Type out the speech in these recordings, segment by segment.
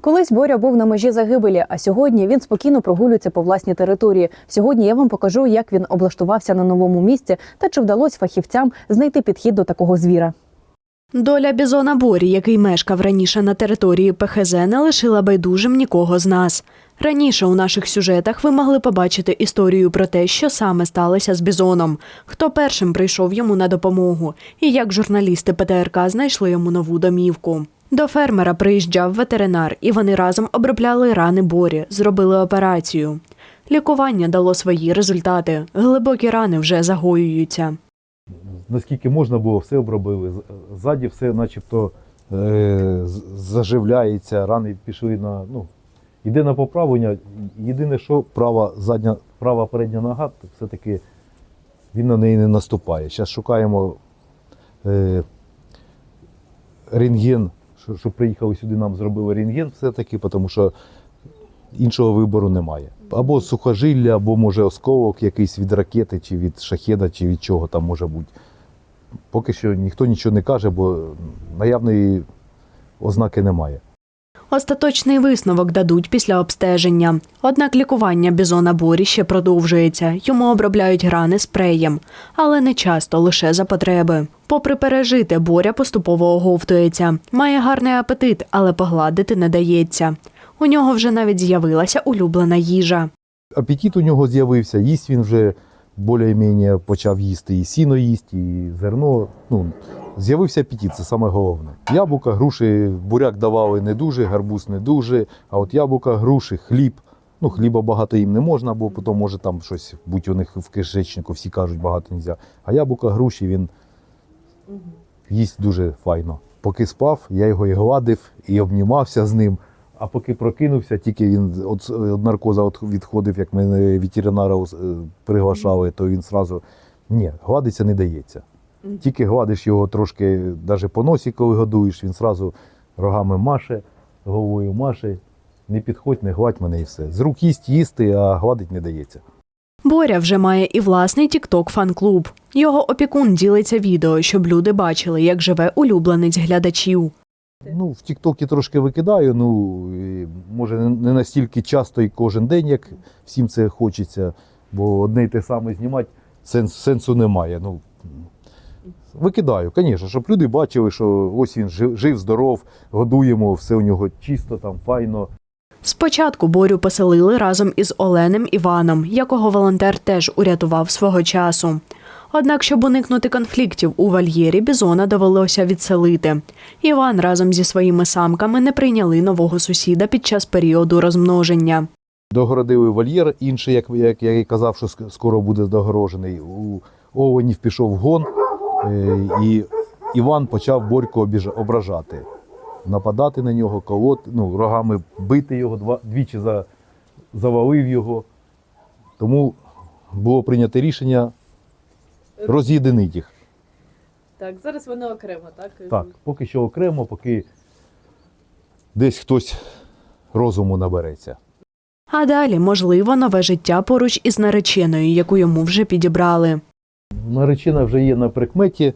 Колись Боря був на межі загибелі, а сьогодні він спокійно прогулюється по власній території. Сьогодні я вам покажу, як він облаштувався на новому місці та чи вдалося фахівцям знайти підхід до такого звіра. Доля бізона Борі, який мешкав раніше на території ПХЗ, не лишила байдужим нікого з нас. Раніше у наших сюжетах ви могли побачити історію про те, що саме сталося з бізоном, хто першим прийшов йому на допомогу, і як журналісти ПТРК знайшли йому нову домівку. До фермера приїжджав ветеринар, і вони разом обробляли рани Борі, зробили операцію. Лікування дало свої результати. Глибокі рани вже загоюються. наскільки можна було, все обробили. Ззаді все начебто е, заживляється, рани пішли на. Ну, йде на поправлення. Єдине, що права задня, права передня нога, все-таки він на неї не наступає. Зараз шукаємо е, рентген, що, що приїхали сюди, нам зробили рентген все-таки, тому що іншого вибору немає. Або сухожилля, або може осколок якийсь від ракети, чи від шахеда, чи від чого там може бути. Поки що ніхто нічого не каже, бо наявної ознаки немає. Остаточний висновок дадуть після обстеження. Однак лікування бізона Борі ще продовжується. Йому обробляють рани спреєм, але не часто лише за потреби. Попри пережите, Боря поступово оговтується. Має гарний апетит, але погладити не дається. У нього вже навіть з'явилася улюблена їжа. Апетит у нього з'явився, їсть він вже більш-менш почав їсти і сіно їсть, і зерно. Ну, з'явився апетит, це саме головне. Яблука, груші, буряк давали не дуже, гарбуз не дуже, а от яблука, груші, хліб. Ну, хліба багато їм не можна, бо потім може там щось бути у них в кишечнику, всі кажуть, багато не можна. А яблука, груші він їсть дуже файно. Поки спав, я його і гладив, і обнімався з ним. А поки прокинувся, тільки він від, від наркоза відходив, як мене ветеринара е, приглашали, то він одразу ні, гладиться не дається. Тільки гладиш його трошки, навіть по носі, коли годуєш, він одразу рогами маше, головою маше. Не підходь, не гладь мене і все. З рук їсть їсти, а гладить не дається. Боря вже має і власний тікток фан-клуб. Його опікун ділиться відео, щоб люди бачили, як живе улюбленець глядачів. Ну, в Тіктокі трошки викидаю. Ну, і, може, не- не настільки часто і кожен день, як всім це хочеться, бо одне й те саме знімати сенс, сенсу немає. Ну, викидаю, звісно, щоб люди бачили, що ось він жив, здоров, годуємо, все у нього чисто, там, файно. Спочатку Борю поселили разом із Оленем Іваном, якого волонтер теж урятував свого часу. Однак, щоб уникнути конфліктів у вольєрі, бізона довелося відселити. Іван разом зі своїми самками не прийняли нового сусіда під час періоду розмноження. Догородили вольєр, інший, як, як я і казав, що скоро буде догорожений. У Оленів пішов гон, і Іван почав Борько ображати, нападати на нього, колоти, ну, рогами бити його, два, двічі за, завалив його. Тому було прийнято рішення роз'єдинити їх. Так, зараз вони окремо, так? Так, поки що окремо, поки десь хтось розуму набереться. А далі, можливо, нове життя поруч із нареченою, яку йому вже підібрали. Наречена вже є на прикметі.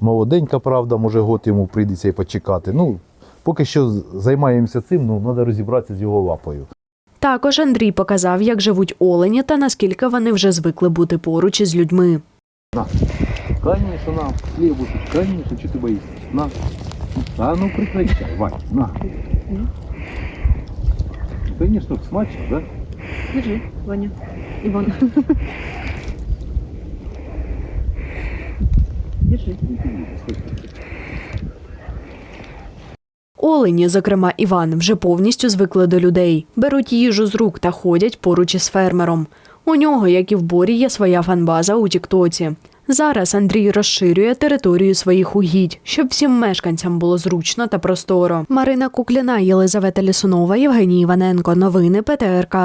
Молоденька, правда, може год йому прийдеться і почекати. Ну, поки що займаємося цим, ну, треба розібратися з його лапою. Також Андрій показав, як живуть олені та наскільки вони вже звикли бути поруч із людьми. На, Конечно, на, хлебушек, конечно, что ты боишься? На. А ну прекращай, Вань, на. Конечно, смачно, да? Держи, Ваня. Іван. Держи. Олені, зокрема Іван, вже повністю звикли до людей, беруть їжу з рук та ходять поруч із фермером. У нього, як і в Борі, є своя фанбаза у Тіктоці. Зараз Андрій розширює територію своїх угідь, щоб всім мешканцям було зручно та просторо. Марина Кукліна, Єлизавета Лісунова, Євгеній Іваненко. Новини ПТРК.